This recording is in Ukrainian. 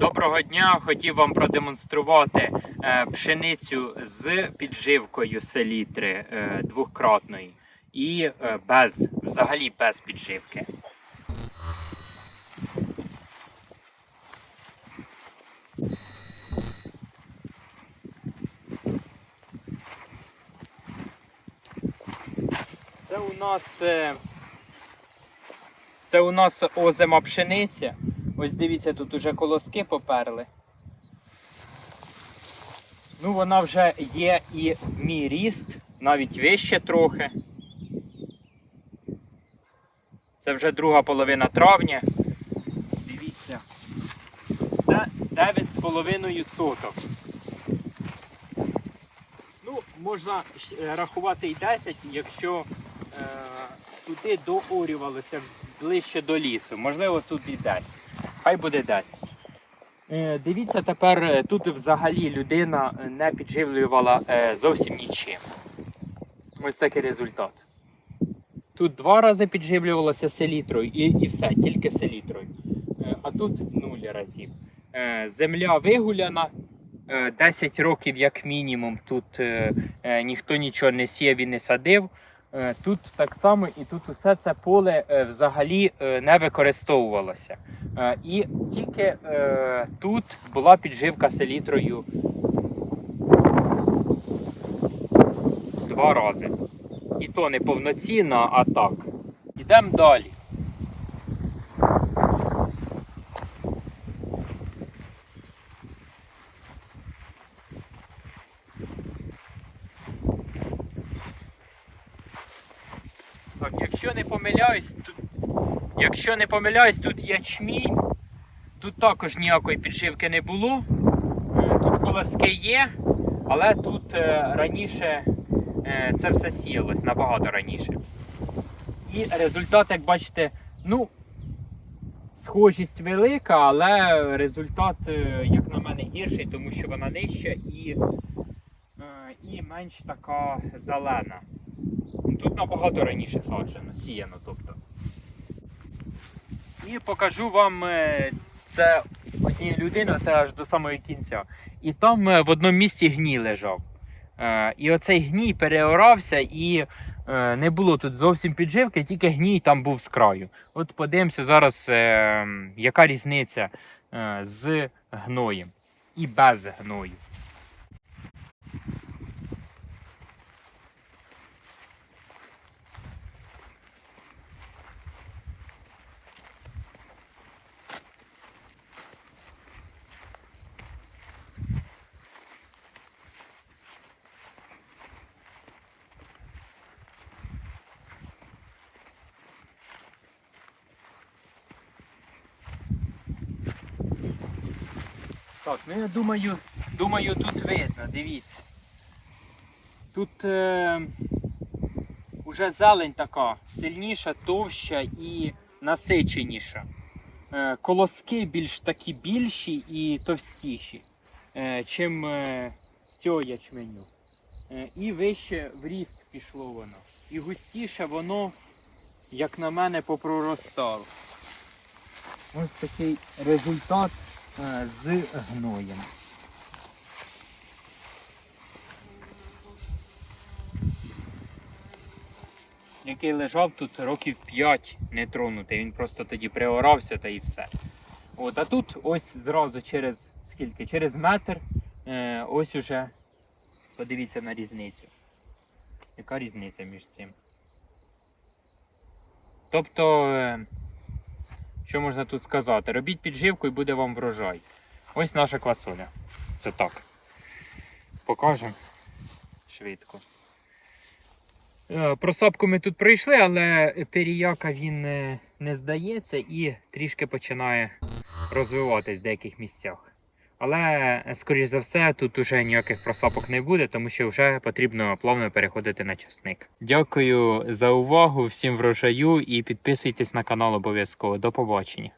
Доброго дня! Хотів вам продемонструвати е, пшеницю з підживкою селітри е, двократної і е, без, взагалі без підживки. Це у нас це у нас озима пшениця. Ось дивіться, тут уже колоски поперли. Ну, вона вже є і в мій ріст, навіть вище трохи. Це вже друга половина травня. Дивіться. Це 9,5 соток. Ну, можна е, рахувати і 10, якщо е, туди доорювалося ближче до лісу. Можливо, тут і 10. Хай буде 10. Е, дивіться, тепер е, тут взагалі людина е, не підживлювала зовсім нічим. Ось такий результат. Тут два рази підживлювалося селітрою і, і все, тільки селітрою. А тут нуль разів. Земля вигуляна. е, 10 років, як мінімум, тут ніхто нічого не сіяв і не садив. Е, Тут так само і тут усе це поле е, взагалі е, не використовувалося. І тільки тут була підживка селітрою два рази. І то не повноцінна, а так. Йдемо далі. Так, якщо не помиляюсь, тут, якщо не помиляюсь, тут ячмінь. Тут також ніякої підживки не було. Е, Тут колоски є, але тут е, раніше е, це все сіялось набагато раніше. І результат, як бачите, ну, схожість велика, але результат, як на мене, гірший, тому що вона нижча і, і менш така зелена. Тут набагато раніше саджено, сіяно, тобто. І покажу вам е, це однієї людини, це аж до самого кінця. І там е, в одному місці гній лежав. Е, І оцей гній переорався і не було тут зовсім підживки, тільки гній там був з краю. От подивимося зараз, яка різниця з гноєм і без гною. Так, ну я думаю, думаю, тут видно, дивіться. Тут е, уже зелень така сильніша, товща і насиченіша. Е, колоски більш такі більші і товстіші, е, чим е, цього ячменю. Е, і вище в ріст пішло воно. І густіше воно, як на мене, попроростало. Ось такий результат з гноєм. Який лежав тут років 5 нетронутий, він просто тоді приорався та і все. От, а тут ось зразу через скільки? Через метр е, ось уже подивіться на різницю. Яка різниця між цим? Тобто, е, що можна тут сказати? Робіть підживку і буде вам врожай. Ось наша квасоля. Це так. Покажемо швидко. Про Просапку ми тут пройшли, але періяка він е, не здається і трішки починає розвиватись в деяких місцях. Але, е, скоріш за все, тут уже ніяких просапок не буде, тому що вже потрібно плавно переходити на часник. Дякую за увагу, всім врожаю і підписуйтесь на канал обов'язково. До побачення.